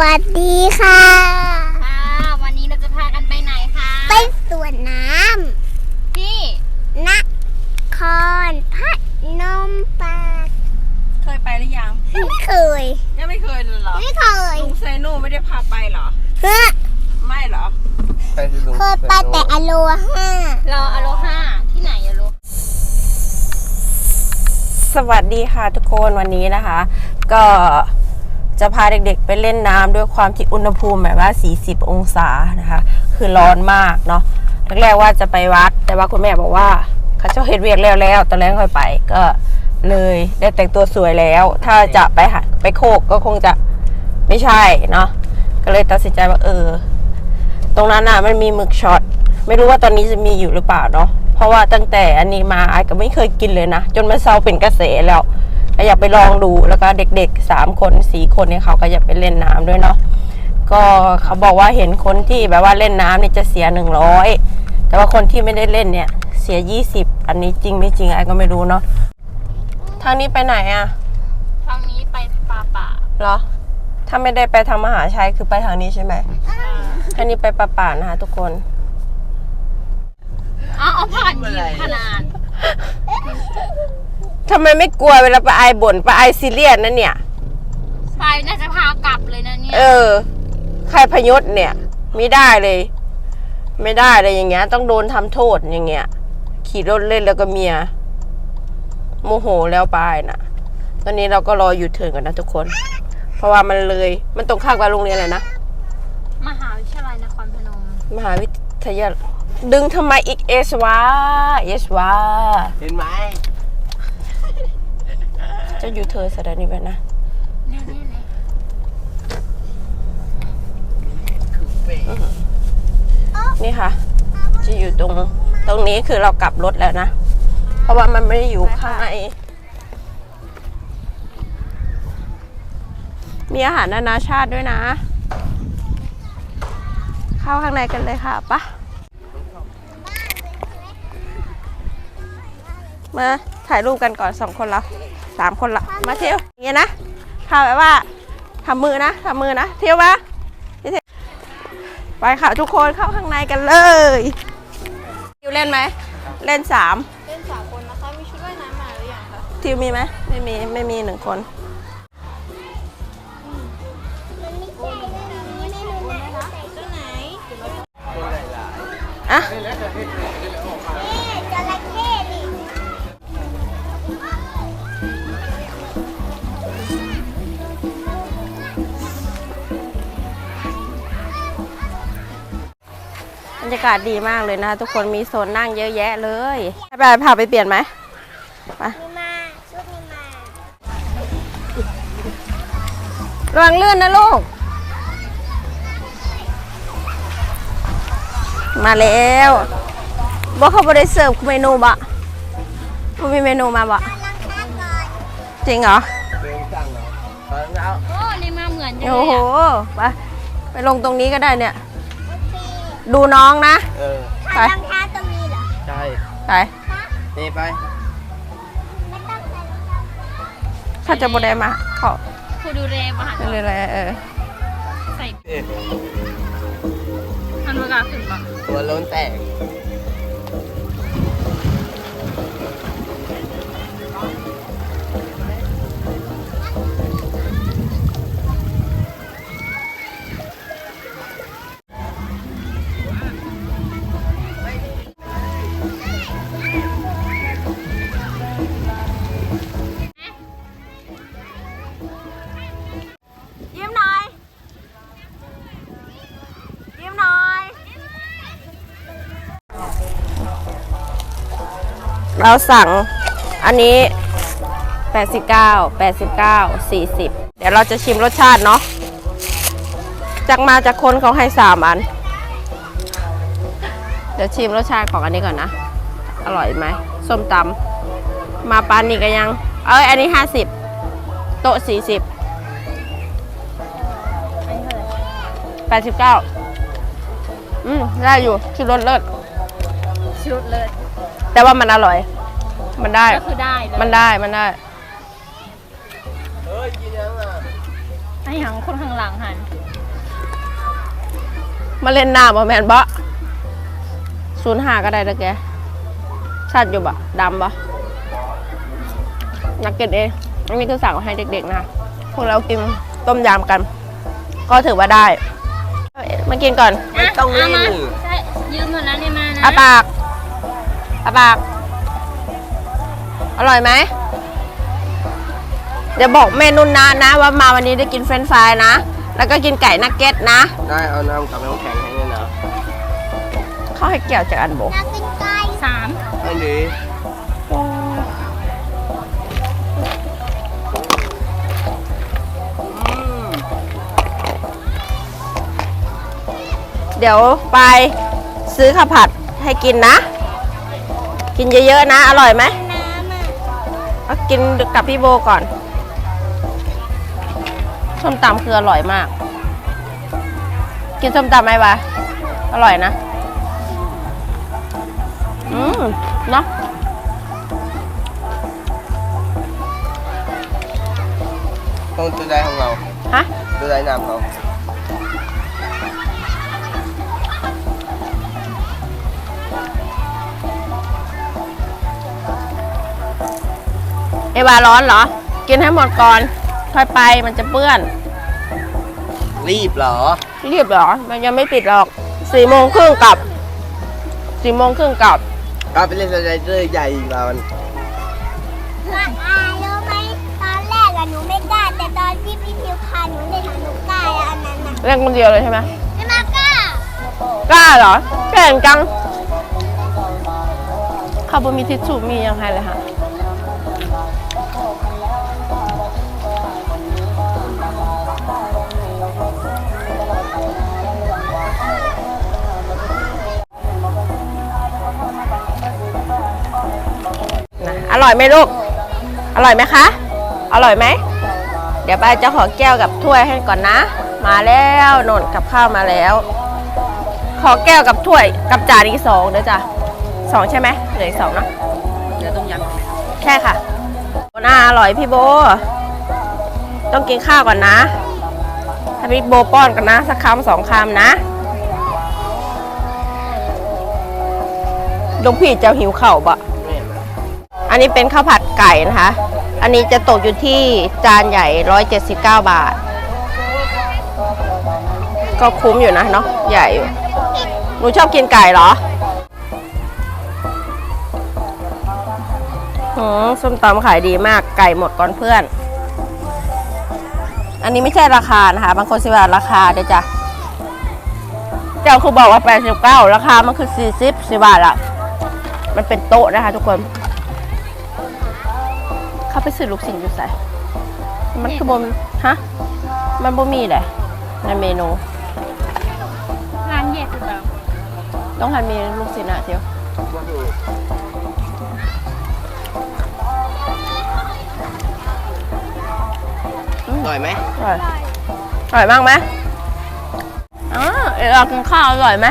วัสดีค่ะ ค่ะ วันนี้เราจะพากันไปไหนคะ ไปสวนน้ที่ำนครพนมปากเคยไปหรือยัง ไม่เคย ยังไม่เคยเลยเหรอ ไม่เคย ลุงไซโน่ไม่ได้พาไปเหรอเฮ้ยไม่เหรอไปที่ลุงเคยไปแต่อโลห้าเราอโลฮาที่ไหนอะลูกสวัสดีค่ะทุกคนวันนี้นะคะ ก็ จะพาเด็กๆไปเล่นน้ำด้วยความที่อุณหภูมิแบบว่า 40 องศานะคะ คือร้อนมากเนาะแรกๆว่าจะไปวัด แต่ว่าคุณแม่บอกว่าเขาเจ้าเฮ็ดเวียกแล้วแล้วตอนแรกค่อยไปก็เลยได้แต่งตัวสวยแล้ว ถ้าจะไปหาไปโคกก็คงจะไม่ใช่เนาะก็เลยตัดสินใจว่าเออ ตรงนั้นน่ะมันมีหมึกช็อตไม่รู้ว่าตอนนี้จะมีอยู่หรือเปล่าเนาะเพราะว่าตั้งแต่อันนี้มาไอ้ก็ไม่เคยกินเลยนะ จนมันเซาเป็นกระแสแล้ว ก็อยากไปลองดูแล้วก็เด็กๆสามคนสี่คนเนี่ยเขาก็อยากไปเล่นน้ำด้วยเนาะก็เขาบอกว่าเห็นคนที่แบบว่าเล่นน้ำเนี่ยจะเสียหนึ่งร้อยแต่ว่าคนที่ไม่ได้เล่นเนี่ย เสียยี่สิบอันนี้จริงไม่จริงไอ้ก็ไม่รู้เนาะทางนี้ไปไหนอะทางนี้ไปป่าป่าเหรอ ถ้าไม่ได้ไปทางมหาชัยคือไปทางนี้ใช่ไหมอันนี้ไปป่าป่านะคะทุกคนอ๋อเอาผ่านยิบขนาด ทำไมไม่กลัวเวลาไปไอายบ่นไปไอายซีเรียสนั่นเนี่ย ไปน่าจะพากลับเลยนะเนี่ยเออ ใครพยศเนี่ย ไม่ได้เลย ไม่ได้เลยอย่างเงี้ย ต้องโดนทำโทษอย่างเงี้ย ขี่รถเล่นแล้วก็เมีย โมโหแล้วไปน่ะ ตอนนี้เราก็รออยู่เทิร์นกันนะทุกคน เพราะว่ามันเลย มันตรงข้ามกับโรงเรียนเลยนะ มหาวิทยาลัยนครพนมมหาวิทยาลัยดึงทำไมอีกเอสวะเอสวะเห็นไหม จะอยู่เธอสถานีไปนะนี่านี่นี่ค่ะ จะอยู่ตรงตรงนี้คือเรากลับรถแล้วนะ เพราะว่ามันไม่ได้อยู่ข้างในมีอาหารนานาชาติด้วยนะ เข้าข้างในกันเลยค่ะปะมาถ่ายรูปกันก่อนสองคนละ สามคนละมาเที่ยวอย่างเงี้ยนะทำแบบว่าทำมือนะทำมือนะ เที่ยวปะเที่ยวไปค่ะทุกคนเข้าข้างในกันเลยทิวเล่นไหมเล่นสามเล่นสามคนนะคะมีชุดว่ายน้ำมาหรือยังคะทิวมีไหมไม่มีไม่มีหนึ่งคนตัวไหนอะ รรยากาศดีมากเลยนะคะทุกคนมีโซนนั่งเยอะแยะเลยไปไปพาไปเปลี่ยนไหมไปมีมาชุดมีมาระวังลื่นนะลูก มาแล้วบอกเขาบริเสิร์ฟเมนูบะเขามีเมนูมาบะกำลังข้าก่อนจริงเหรอเดินสั่งเหรอตอนเช้าโอ้ในมาเหมือนจังโอ้เลยโหอะไปไปลงตรงนี้ก็ได้เนี่ย ดูน้องนะ เออ ไป รองเท้าจะมีเหรอใช่ไปนี่ไป ไม่ต้องใส่รองเท้าถ้าจะบได้มาเขาผู้ดูแลมหาเรื่อยๆเออใส่เอ๊ะทันวากาขึ้นปะหัวโล้นแตก เราสั่งอันนี้ 89 89 40 เดี๋ยวเราจะชิมรสชาติเนาะจากมาจากคนเขาให้สามอัน เดี๋ยวชิมรสชาติของอันนี้ก่อนนะ อร่อยไหมส้มตำมาปานนี่ก็ยัง เอ้ยอันนี้ 50 โต๊ะ 40แปดสิบเก้าอืมได้อยู่ชุดรสเลิศชุดเลยแต่ว่ามันอร่อย มันได้ ก็คือได้เลยมันได้ มันได้เฮ้ยกินยังอะให้ให้หังคนข้างหลังหัน มาเล่นน้ำบ่แมนบ่ศูนย์หาก็ได้แล้วแกชัดอยู่บ่ดำบ่นักเก็ตเองอันนี้คือสั่งให้เด็กๆนะ พวกเรากินต้มยำกัน ก็ถือว่าได้เอ้ยมากินก่อน ไม่ต้องเอาเล่มานใช่ยืมหมดแล้วนี่มานะ อาปากอาปาก อร่อยไหม เดี๋ยวบอกเมนูนะนะ ว่ามาวันนี้ได้กินเฟรนช์ฟรายนะ แล้วก็กินไก่นักเก็ตนะ ได้เอาน้ำกับน้ำแข็งให้ด้วยนะเขาให้เกี่ยวจากอันโบนักกินไก่สามอันนี้อืมเดี๋ยวไปซื้อข้าวผัดให้กินนะ กินเยอะๆนะ อร่อยไหมน้ำอะ เอากินกับพี่โบก่อนส้มตำคืออร่อยมาก กินส้มตำไหมวะ อร่อยนะ อืมเนาะตรงตัวใดของเรา ฮะ ตัวใดน้ำเขา เอวาร้อนเหรอ กินให้หมดก่อน ค่อยไปมันจะเปื้อน รีบเหรอ รีบเหรอ มันยังไม่ปิดหรอกสี่โมงครึ่งกลับสี่โมงครึ่งกลับเอาไปเล่นสไลเดอร์ใหญ่อีกแล้วมันว่าอารู้ไหมตอนแรกอะหนูไม่กล้าแต่ตอนที่พี่พิวพาหนูเล่นอะหนูกล้าแล้วอันนั้นอะเล่นคนเดียวเลยใช่ไหมไม่มากล้ากล้าเหรอเก่งจังข้าวบะมีทิชชู่มียังไงเลยค่ะ อร่อยไหมลูก อร่อยไหมคะ อร่อยไหม เดี๋ยวป้าจะขอแก้วกับถ้วยให้ก่อนนะ มาแล้วโนนกับข้าวมาแล้ว ขอแก้วกับถ้วยกับจานอีกสองเด้อจ้ะสองใช่ไหมเหลืออีกสองเนอะเดี๋ยวต้มยำใช่ค่ะน่าอร่อยพี่โบ ต้องกินข้าวก่อนนะให้พี่โบป้อนกันนะสักคำสองคำนะดงพี่จะหิวเข่าวบะไม่เห็นไหม อันนี้เป็นข้าวผัดไก่นะคะ อันนี้จะตกอยู่ที่จานใหญ่ 179 บาท ก็คุ้มอยู่นะเนาะ ใหญ่อยู่หนูชอบกินไก่เหรอหืมส้มตำขายดีมาก ไก่หมดก่อนเพื่อน อันนี้ไม่ใช่ราคานะคะ บางคนสิว่าราคาเดี๋ยวจ้ะเจ้าคือบอกว่า 89 ราคามันคือ 40สิบบาทละมันเป็นโต๊ะนะคะทุกคน เข้าไปซื้อลูกชิ้นอยู่ใส่มันคือบมฮะ มันบ่มีเลยในเมนู ร้านแยกหรือเปล่าต้องหันมีลูกชิ้นอะเทียวว่าดูอืมอร่อยไหมอร่อยอร่อยมากไหมอ๋อเออเรากินข้าวอร่อยไหม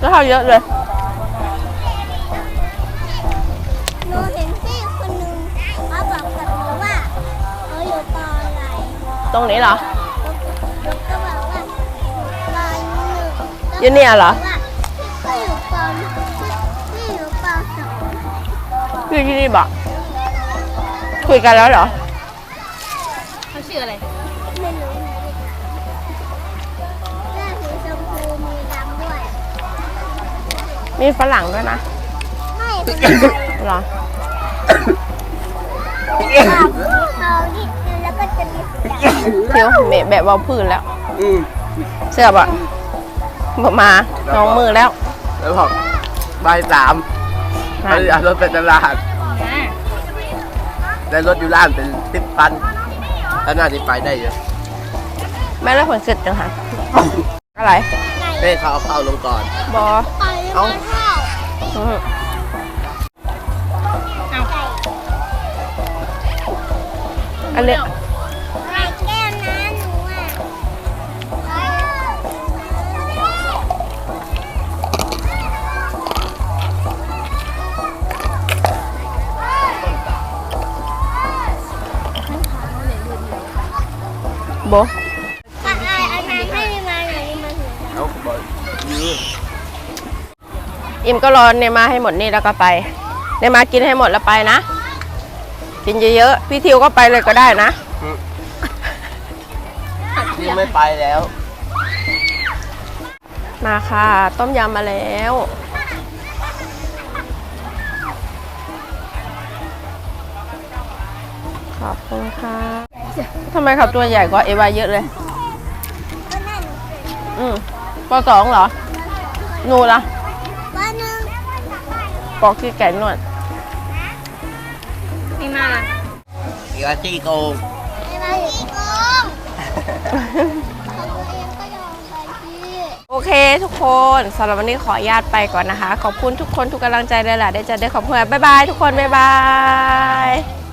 แล้วข้าวเยอะเลย ตรงนี้เหรอหนูก็บอกว่าปอหนึ่งอยู่เนี่ยเหรอว่าพี่อยู่ปอพี่อยู่ปอสองพี่ที่นี่บอกคุยกันแล้วเหรอเขาชื่ออะไรไม่รู้นะหน้าสีชมพูมีดำด้วยมีฝรั่งด้วยนะไม่เป็นไรเหรอขาวขาวนิดนึงแล้วก็จะมีสีดำ เทียวเมะแบบเว่าพื้นแล้ว อืมเสื้อบ่บ่มาน้องมือแล้ว แล้วบอกบ่ายสามนั่เขานจะเอารถไปตลาดอ่าได้รถอยู่ร้านเป็นสิบปันแล้วน่าจะไปได้เยอะแม่เล่ผลเสร็จจังค่ะอะไรเป้เขาเอาเข้าลงก่อนบอไก่มันข้าวอืมเอาอันเนี้ย บอิมก็รอเนมาให้หมดนี่แล้วก็ไป เนมากินให้หมดแล้วไปนะ กินเยอะๆ พี่ทิวก็ไปเลยก็ได้นะพี่ไม่ไปแล้ว มาค่ะ ต้มยำมาแล้วขอบคุณค่ะ ทำไมขับตัวใหญ่กว่าเอวาเยอะเลยก็นั่นอืมปสองเหรอหนูล่ะว่าหนึ่งปอกที่ไก่นวดนี่มาล่ะอีกอาชีโกงไม่มาอีกองของตัวเองก็ยอมไปที่โอเคทุกคนสำหรับวันนี้ขออนุญาตไปก่อนนะคะ ขอบคุณทุกคนทุกกำลังใจเลยแหละได้เจะได้ขอบคุณบ๊ายบายทุกคนบ๊ายบาย